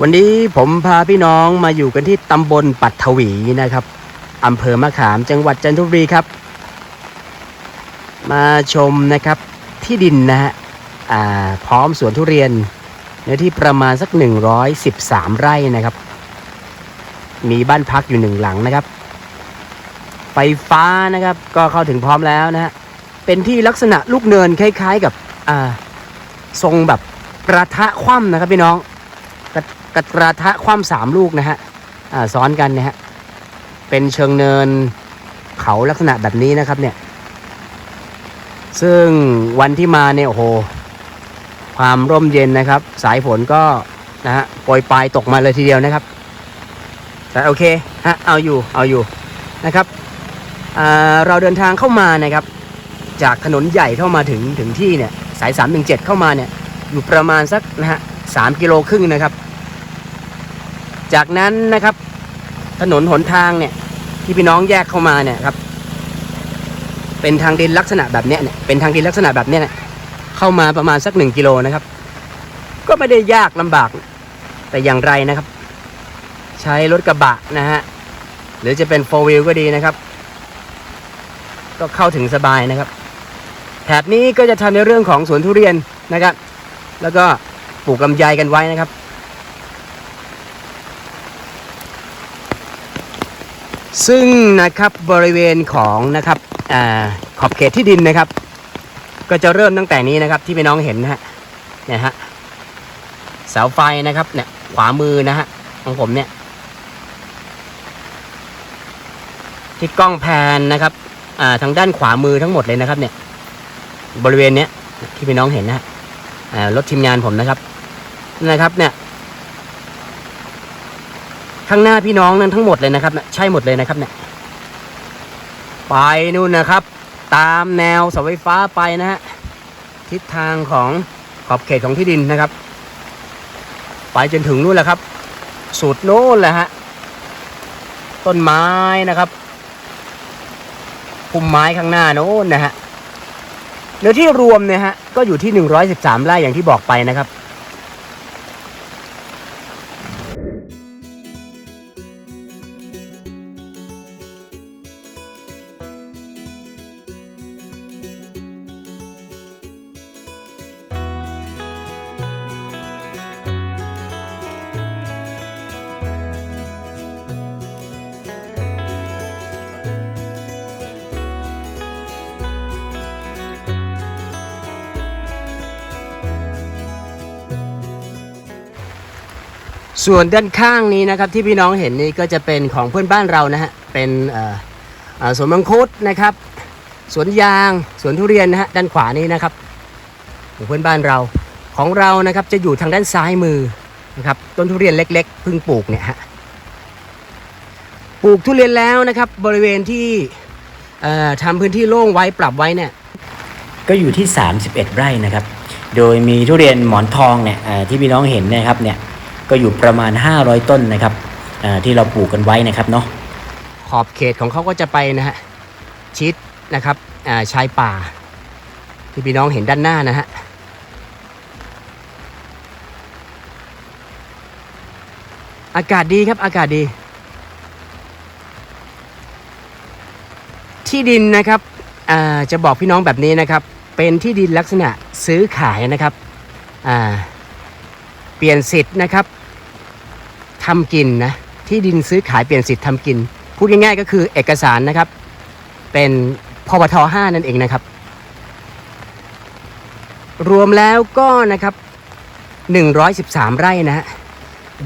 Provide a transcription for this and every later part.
วันนี้ผมพาพี่น้องมาอยู่กันที่ตำบลปัตถวีนะครับอำเภอมะขามจังหวัดจันทบุรีครับ มาชมนะครับที่ดินนะฮะอ่าพร้อมสวนทุเรียนเนื้อที่ประมาณสัก 113 ไร่นะครับ มีบ้านพักอยู่หนึ่งหลังนะครับ ไฟฟ้านะครับก็เข้าถึงพร้อมแล้วนะฮะเป็นที่ลักษณะลูกเนินคล้าย ๆ กับอ่าทรงแบบกระทะคว่ำนะครับพี่น้อง กระกระทะคว่ำสามลูกนะฮะซ้อนกันนะฮะเป็นเชิงเนินเขาลักษณะแบบนี้นะครับเนี่ย ซึ่งวันที่มาเนี่ยโอ้โห ความร่มเย็นนะครับ สายฝนก็นะฮะโปรยปลายตกมาเลยทีเดียวนะครับ แต่โอเคฮะเอาอยู่เอาอยู่นะครับเราเดินทางเข้ามานะครับ จากถนนใหญ่เข้ามาถึงถึงที่เนี่ยสาย317เข้ามาเนี่ยอยู่ประมาณสักนะฮะสามกิโลครึ่งนะครับ จากนั้นนะครับ ถนนหนทางเนี่ย ที่พี่น้องแยกเข้ามาเนี่ยครับ เป็นทางดินลักษณะแบบเนี้ยเนี่ยเป็นทางดินลักษณะแบบเนี้ยเนี่ยเข้ามาประมาณสักหนึ่งกิโลนะครับ ก็ไม่ได้ยากลำบาก แต่อย่างไรนะครับ ใช้รถกระบะนะฮะหรือจะเป็นโฟวิลก็ดีนะครับ ก็เข้าถึงสบายนะครับ แถบนี้ก็จะทำในเรื่องของสวนทุเรียนนะครับ แล้วก็ปลูกลำไยกันไว้นะครับ ซึ่งนะครับบริเวณของนะครับอขอบเขตที่ดินนะครับ ก็จะเริ่มตั้งแต่นี้นะครับที่พี่น้องเห็นนะฮะเนี่ยฮะเสาไฟนะครับเนี่ยขวามือนะฮะของผมเนี่ยที่กล้องแพนนะครับอ่าทางด้านขวามือทั้งหมดเลยนะครับ เนี่ย บริเวณเนี้ยที่พี่น้องเห็นนะฮะรถทีมงานผมนะครับนะครับเนี่ย ข้างหน้าพี่น้องนั้นทั้งหมดเลยนะครับน่ะใช่หมดเลยนะครับเนี่ยไปนู่นนะครับ ตามแนวเสาไฟฟ้าไปนะฮะทิศทางของขอบเขตของที่ดินนะครับ ไปจนถึงนู่นแหละครับ สุดโน้นแหละฮะต้นไม้นะครับพุ่มไม้ข้างหน้าโน้นนะฮะเนื้อที่รวมเนี่ยฮะก็อยู่ที่ 113ไร่อย่างที่บอกไปนะครับ ส่วนด้านข้างนี้นะครับที่พี่น้องเห็นนี่ก็จะเป็นของเพื่อนบ้านเรานะฮะเป็นสวนมังคุดนะครับสวนยางสวนทุเรียนนะฮะด้านขวานี้นะครับของเพื่อนบ้านเราของเรานะครับจะอยู่ทางด้านซ้ายมือนะครับต้นทุเรียนเล็ก ๆ เพิ่งปลูกเนี่ยฮะปลูกทุเรียนแล้วนะครับบริเวณที่เอ่อทำพื้นที่โล่งไว้ปรับไว้เนี่ยก็อยู่ที่ 31 ไร่นะครับ โดยมีทุเรียนหมอนทองเนี่ยที่พี่น้องเห็นนะครับเนี่ย ก็อยู่ประมาณ 500 ต้นนะครับอ่อที่เราปลูกกันไว้นะครับเนาะขอบเขตของเขาก็จะไปนะฮะชิดนะครับอ่าชายป่า ที่พี่น้องเห็นด้านหน้านะฮะอากาศดีครับอากาศดี ที่ดินนะครับอ่าจะบอกพี่น้องแบบนี้นะครับ เป็นที่ดินลักษณะซื้อขายนะครับอ่าเปลี่ยนสิทธิ์นะครับ ทำกินนะที่ดินซื้อขายเปลี่ยนสิทธิ์ทำกิน พูดง่ายๆ ก็คือเอกสารนะครับ เป็นพบท5นั่นเองนะครับ รวมแล้วก็นะครับ 113 ไร่นะฮะ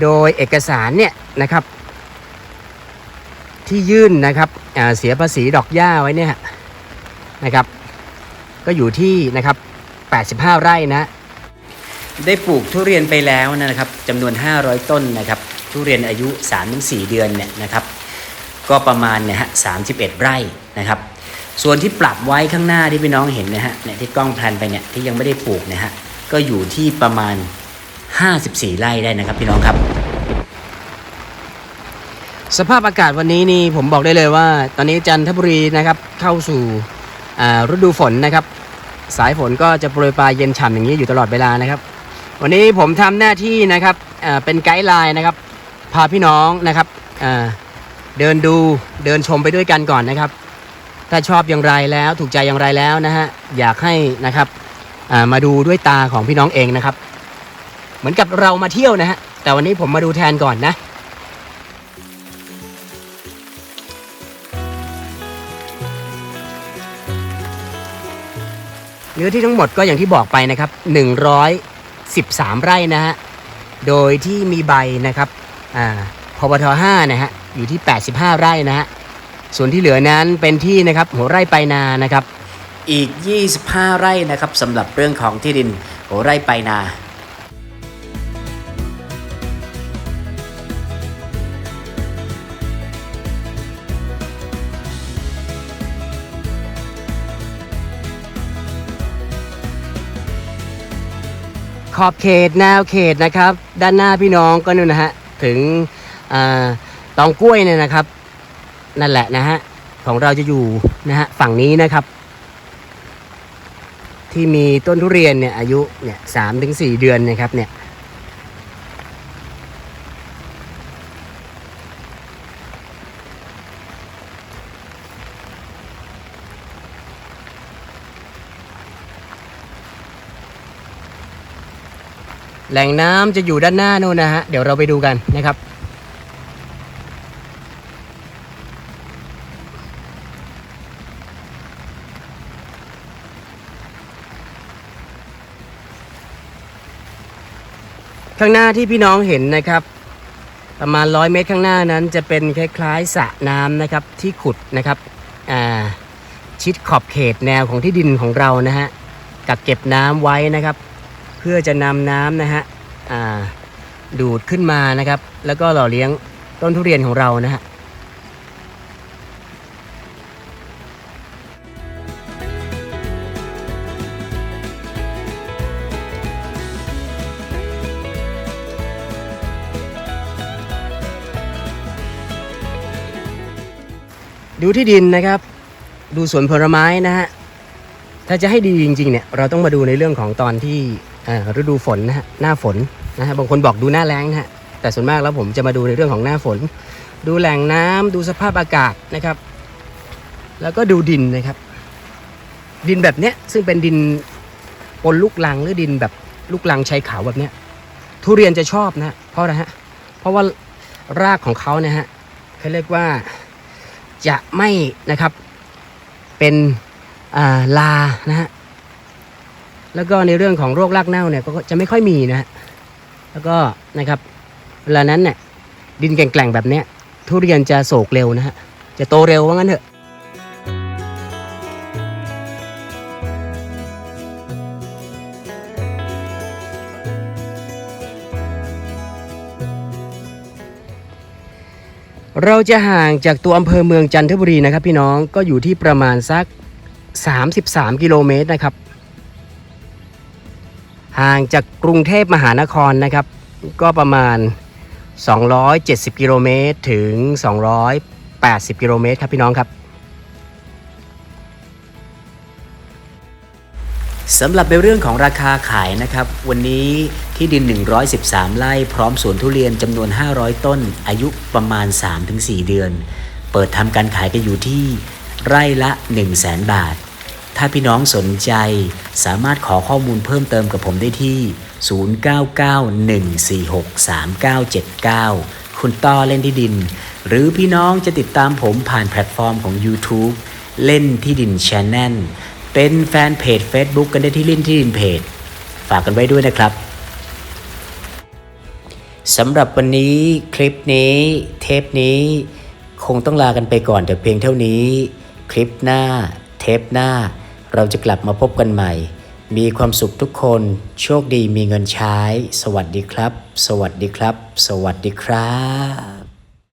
โดยเอกสารเนี่ยนะครับ ที่ยื่นนะครับเสียภาษีดอกหญ้าไว้เนี่ยนะครับ ก็อยู่ที่นะครับ 85 ไร่นะ ได้ปลูกทุเรียนไปแล้วนะครับจำนวน 500 ต้นนะครับ ทุเรียนอายุ 3-4 เดือนเนี่ยนะครับ ก็ประมาณเนี่ยฮะ31ไร่นะครับ ส่วนที่ปรับไว้ข้างหน้าที่พี่น้องเห็นนะฮะเนี่ยที่กล้องแพลนไปเนี่ยที่ยังไม่ได้ปลูกนะฮะก็อยู่ที่ประมาณ 54 ไร่ได้นะครับพี่น้องครับ สภาพอากาศวันนี้นี่ผมบอกได้เลยว่า ตอนนี้จันทบุรีนะครับเข้าสู่ฤดูฝนนะครับ สายฝนก็จะโปรยปลายเย็นฉ่ำอย่างนี้อยู่ตลอดเวลานะครับ วันนี้ผมทำหน้าที่นะครับเป็นไกด์ไลน์นะครับ พาพี่น้องนะครับเดินดูเดินชมไปด้วยกันก่อนนะครับ ถ้าชอบอย่างไรแล้วถูกใจอย่างไรแล้วนะฮะอยากให้นะครับมาดูด้วยตาของพี่น้องเองนะครับ เหมือนกับเรามาเที่ยวนะฮะแต่วันนี้ผมมาดูแทนก่อนนะเนื้อที่ทั้งหมดก็อย่างที่บอกไปนะครับ 113 ไร่นะฮะ โดยที่มีใบนะครับ อ่าพบท5นะฮะอยู่ที่ 85 ไร่นะฮะส่วนที่เหลือนั้นเป็นที่นะครับหัวไร่ไปนานะครับ อีก 25 ไร่นะครับสำหรับเรื่องของที่ดินโหไร่ไปนาขอบเขตแนวเขตนะครับ ด้านหน้าพี่น้องก็นู่นนะฮะ ถึงอตองกล้วยเนี่ยนะครับ นั่นแหละนะฮะของเราจะอยู่นะฮะฝั่งนี้นะครับ ที่มีต้นทุเรียนเนี่ยอายุเนี่ยสามถึงสี่เดือนนะครับเนี่ย แหล่งน้ำจะอยู่ด้านหน้านู่นนะฮะ เดี๋ยวเราไปดูกันนะครับ ข้างหน้าที่พี่น้องเห็นนะครับ ประมาณร้อยเมตรข้างหน้านั้นจะเป็นคล้ายๆสระน้ำนะครับที่ขุดนะครับอ่าชิดขอบเขตแนวของที่ดินของเรานะฮะกักเก็บน้ำไว้นะครับ เพื่อจะนำน้ำนะฮะดูดขึ้นมานะครับ แล้วก็หล่อเลี้ยงต้นทุเรียนของเรานะฮะดูที่ดินนะครับ ดูสวนผลไม้นะฮะ ถ้าจะให้ดีจริงๆเนี่ย เราต้องมาดูในเรื่องของตอนที่ ฤดูฝนนะฮะหน้าฝนนะฮะบางคนบอกดูหน้าแล้งนะฮะแต่ส่วนมากแล้วผมจะมาดูในเรื่องของหน้าฝน ดูแหล่งน้ำดูสภาพอากาศนะครับ แล้วก็ดูดินนะครับ ดินแบบเนี้ยซึ่งเป็นดินปนลูกลังหรือดินแบบลูกลังชายเขาแบบเนี้ยทุเรียนจะชอบนะฮะเพราะอะไรฮะเพราะว่ารากของเขาเนี่ยฮะเขาเรียกว่าจะไม่นะครับเป็นลานะฮะ แล้วก็ในเรื่องของโรครากเน่าเนี่ยก็จะไม่ค่อยมีนะฮะแล้วก็นะครับเวลานั้นเนี่ยดินแกร่งๆแบบเนี้ยทุเรียนจะโศกเร็วนะฮะจะโตเร็วว่างั้นเถอะเราจะห่างจากตัวอำเภอเมืองจันทบุรีนะครับพี่น้องก็อยู่ที่ประมาณสัก 33 กิโลเมตรนะครับ ห่างจากกรุงเทพมหานครนะครับ ก็ประมาณ 270 กิโลเมตรถึง 280 กิโลเมตรครับพี่น้องครับสำหรับในเรื่องของราคาขายนะครับ วันนี้ที่ดิน 113 ไร่พร้อมสวนทุเรียนจำนวน 500 ต้น อายุประมาณ 3-4 เดือน เปิดทำการขายกันอยู่ที่ไร่ละ 1 0 0 0 0แบาท ถ้าพี่น้องสนใจสามารถขอข้อมูลเพิ่มเติมกับผมได้ที่ 0991463979 คุณต้อเล่นที่ดิน หรือพี่น้องจะติดตามผมผ่านแพลตฟอร์มของ YouTube เล่นที่ดิน Channel เป็นแฟนเพจ Facebook กันได้ที่เล่นที่ดินเพจ ฝากกันไว้ด้วยนะครับสำหรับวันนี้คลิปนี้เทปนี้ คงต้องลากันไปก่อนแต่เพียงเท่านี้ คลิปหน้า เทปหน้า เราจะกลับมาพบกันใหม่ มีความสุขทุกคน โชคดีมีเงินใช้ สวัสดีครับ สวัสดีครับ สวัสดีครับ